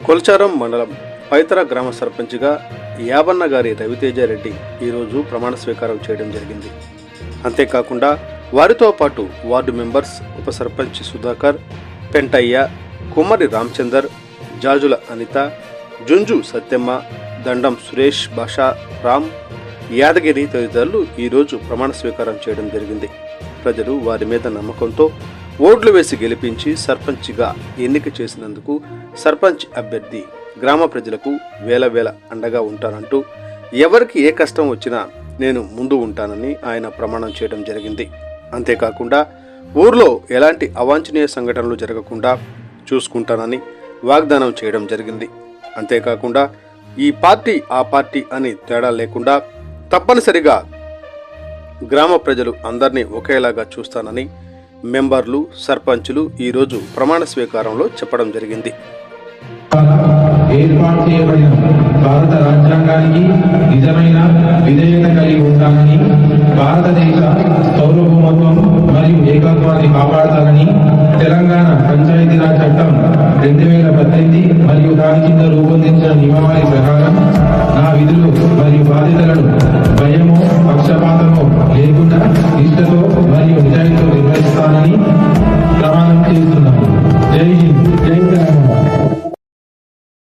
కొల్చారం మండలం పైతర గ్రామ సర్పంచ్గా యాబన్న గారి రవితేజారెడ్డి ఈరోజు ప్రమాణ స్వీకారం చేయడం జరిగింది. అంతేకాకుండా వారితో పాటు వార్డు మెంబర్స్ ఉప సర్పంచ్ సుధాకర్ పెంటయ్య కుమ్మరి రామచందర్ జాజుల అనిత జుంజు సత్యమ్మ దండం సురేష్ భాషా రామ్ యాదగిరి తదితరులు ఈరోజు ప్రమాణ స్వీకారం చేయడం జరిగింది. ప్రజలు వారి మీద నమ్మకంతో ఓట్లు వేసి గెలిపించి సర్పంచ్గా ఎన్నిక చేసినందుకు సర్పంచ్ అభ్యర్థి గ్రామ ప్రజలకు వేల వేల అండగా ఉంటానంటూ ఎవరికి ఏ కష్టం వచ్చినా నేను ముందు ఉంటానని ఆయన ప్రమాణం చేయడం జరిగింది. అంతేకాకుండా ఊర్లో ఎలాంటి అవాంఛనీయ సంఘటనలు జరగకుండా చూసుకుంటానని వాగ్దానం చేయడం జరిగింది. అంతేకాకుండా ఈ పార్టీ ఆ పార్టీ అని తేడా లేకుండా తప్పనిసరిగా గ్రామ ప్రజలు అందరినీ ఒకేలాగా చూస్తానని మెంబర్లు సర్పంచ్లు ఈరోజు ప్రమాణ స్వీకారంలో చెప్పడం జరిగింది. ఏర్పాటు చేయబడిన భారత రాజ్యాంగానికి నిజమైన విధేయత కలిగి ఉంటానని భారతదేశ సౌరభౌమత్వం మరియు ఏకత్వాన్ని కాపాడతానని తెలంగాణ పంచాయతీరాజ్ చట్టం రెండు వేల పద్దెనిమిది మరియు దాని కింద రూపొందించిన నియమావళి ప్రకారం నా విధులు మరియు బాధ్యతలను భయము పక్షపాతము లేకుండా ఇష్టతో